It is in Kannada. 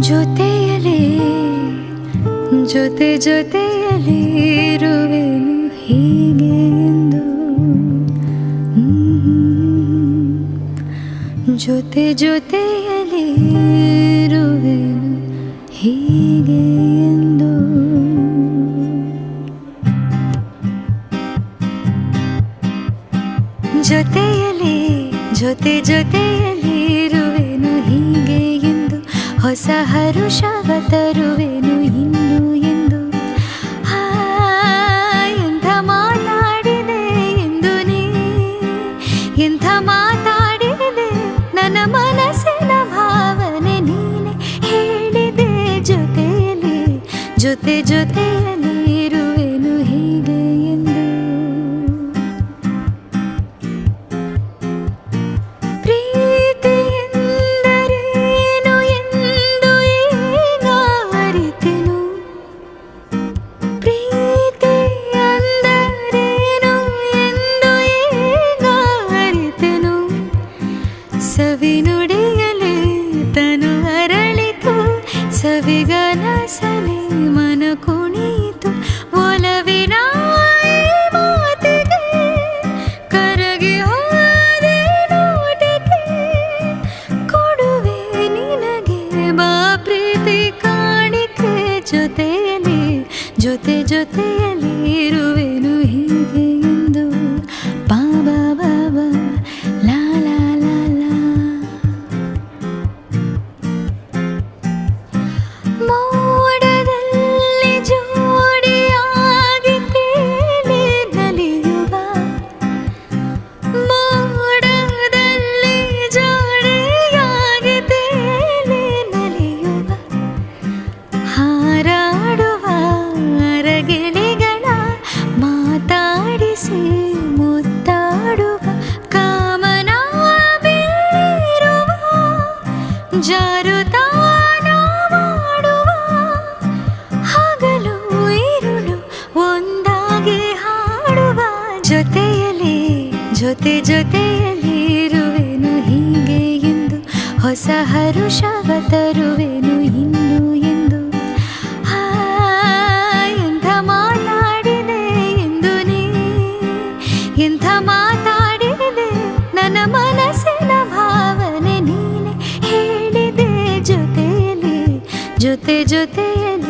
ಜೊತೆಯಲಿ ಜೊತೆ ಜೊತೆಯಲಿ ಇರುವೆನು ಹೀಗೆ ಎಂದು. ಜೊತೆ ಜೊತೆಯಲಿ ಇರುವೆನು ಹೀಗೆ ಎಂದು. ಜೊತೆಯಲಿ ಜೊತೆ ಜೊತೆಯಲಿ ಹೊಸ ಹರುಷವ ತರುವೆನು ಇನ್ನು ಎಂದು. ಎಂಥ ಮಾತಾಡಿದೆ ಎಂದು ನೀ? ಎಂಥ ಮಾತಾಡಿದೆ ನನ್ನ ಮನಸ್ಸಿನ ಭಾವನೆ ನೀನೆ ಹೇಳಿದೆ ಜೊತೆಯಲ್ಲಿ, ಜೊತೆ ಜೊತೆಯಲ್ಲಿ ಸವಿನುಡಿಯಲಿ ತನು ಅರಳಿತು ಸವಿಗನಸಲಿ ಮನ ಕುಣಿತು ಒಲವಿನ ಮಾತಿಗೆ ಕರಗಿ ಹೋದೆ ಕೊಡುವೆ ನಿನಗೆ ಬಾ ಪ್ರೀತಿ ಕಾಣಿಕೆ ಜೊತೆಯಲ್ಲಿ, ಜೊತೆ ಜೊತೆಯಲ್ಲಿ ಇರುವೆನು ಜೊತೆಯಲ್ಲಿ, ಜೊತೆ ಜೊತೆಯಲ್ಲಿ ಇರುವೆನು ಹೀಗೆ ಎಂದು, ಹೊಸ ಹರುಷವ ತರುವೆನು ಇನ್ನು ಎಂದು. ಎಂಥ ಮಾತಾಡಿದೆ ಎಂದು ನೀ, ಎಂಥ ಮಾತಾಡಿದೆ ನನ್ನ ಭಾವನೆ ನೀನೆ ಹೇಳಿದೆ ಜೊತೆಯಲ್ಲಿ ಜೊತೆ ಜೊತೆಯಲ್ಲಿ